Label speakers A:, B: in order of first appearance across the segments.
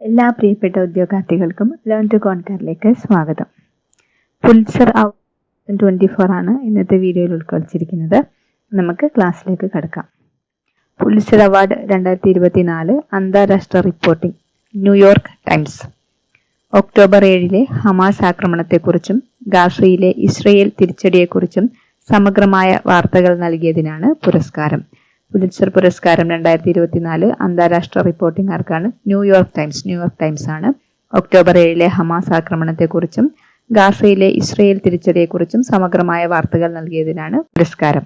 A: എല്ലാ പ്രിയപ്പെട്ട ഉദ്യോഗാർത്ഥികൾക്കും learn to കോൺകറിലേക്ക് സ്വാഗതം. പുൽസർ ട്വന്റി ഫോർ ആണ് ഇന്നത്തെ വീഡിയോയിൽ ഉൾക്കൊള്ളിച്ചിരിക്കുന്നത്. നമുക്ക് ക്ലാസ്സിലേക്ക് കടക്കാം. പുൽസർ അവാർഡ് രണ്ടായിരത്തി ഇരുപത്തി നാല് അന്താരാഷ്ട്ര reporting New York Times October ഏഴിലെ ഹമാസ് ആക്രമണത്തെക്കുറിച്ചും ഗാസയിലെ ഇസ്രയേൽ തിരിച്ചടിയെക്കുറിച്ചും സമഗ്രമായ വാർത്തകൾ നൽകിയതിനാണ് പുരസ്കാരം. പുലിറ്റ്സർ പുരസ്കാരം രണ്ടായിരത്തി ഇരുപത്തിനാല് അന്താരാഷ്ട്ര റിപ്പോർട്ടിംഗ് ആർക്കാണ്? New York Times New York Times ആണ്. ഒക്ടോബർ ഏഴിലെ ഹമാസ് ആക്രമണത്തെക്കുറിച്ചും ഗാസയിലെ ഇസ്രയേൽ തിരിച്ചടിയെക്കുറിച്ചും സമഗ്രമായ വാർത്തകൾ നൽകിയതിനാണ് പുരസ്കാരം.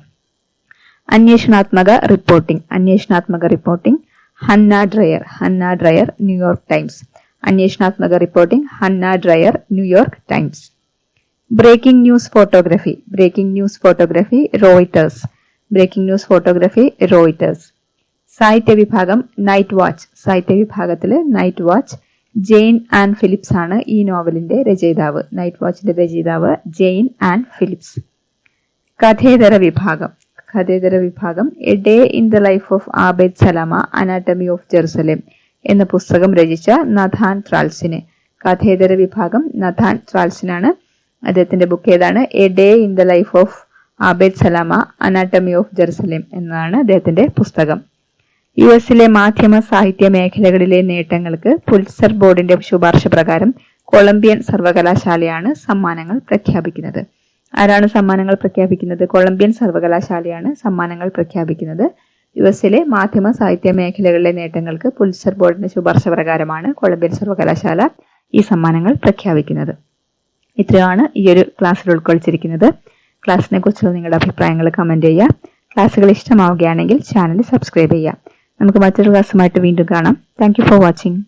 A: അന്വേഷണാത്മക reporting അന്വേഷണാത്മക reporting Hannah Dreier Hannah Dreier New York Times അന്വേഷണാത്മക reporting Hannah Dreier New York Times breaking news photography breaking news photography Reuters breaking news photography Reuters സാഹിത്യ വിഭാഗം നൈറ്റ് വാച്ച് സാഹിത്യ വിഭാഗത്തിൽ night watch Jayne Anne Phillips ആണ് ഈ നോവലിന്റെ രചയിതാവ്. Night വാച്ചിന്റെ രചയിതാവ് Jain Anne Philips കഥേതര വിഭാഗം. കഥേതര വിഭാഗം a day in the life of Abed Salama anatomy of Jerusalem എന്ന പുസ്തകം രചിച്ച നഥാൻ ട്രാൽസിനെ കഥേതര വിഭാഗം നഥാൻ ട്രാൽസിനാണ് അദ്ദേഹത്തിന്റെ ബുക്ക് ഏതാണ്? A day in the life of Abed Salama anatomy of Jerusalem എന്നതാണ് അദ്ദേഹത്തിന്റെ പുസ്തകം. യു എസിലെ മാധ്യമ സാഹിത്യ മേഖലകളിലെ നേട്ടങ്ങൾക്ക് പുൽസർ ബോർഡിന്റെ ശുപാർശ പ്രകാരം കൊളംബിയൻ സർവകലാശാലയാണ് സമ്മാനങ്ങൾ പ്രഖ്യാപിക്കുന്നത്. ആരാണ് സമ്മാനങ്ങൾ പ്രഖ്യാപിക്കുന്നത്? കൊളംബിയൻ സർവകലാശാലയാണ് സമ്മാനങ്ങൾ പ്രഖ്യാപിക്കുന്നത്. യു എസിലെ മാധ്യമ സാഹിത്യ മേഖലകളിലെ നേട്ടങ്ങൾക്ക് പുൽസർ ബോർഡിന്റെ ശുപാർശ പ്രകാരമാണ് കൊളംബിയൻ സർവകലാശാല ഈ സമ്മാനങ്ങൾ പ്രഖ്യാപിക്കുന്നത്. ഇത്രയാണ് ഈ ഒരു ക്ലാസ്സിൽ ഉൾക്കൊള്ളിച്ചിരിക്കുന്നത്. ക്ലാസ്സിനെ കുറിച്ചുള്ള നിങ്ങളുടെ അഭിപ്രായങ്ങൾ കമന്റ് ചെയ്യുക. ക്ലാസ്സുകൾ ഇഷ്ടമാവുകയാണെങ്കിൽ ചാനൽ സബ്സ്ക്രൈബ് ചെയ്യുക. നമുക്ക് മറ്റൊരു ക്ലാസ്സുമായിട്ട് വീണ്ടും കാണാം. Thank for watching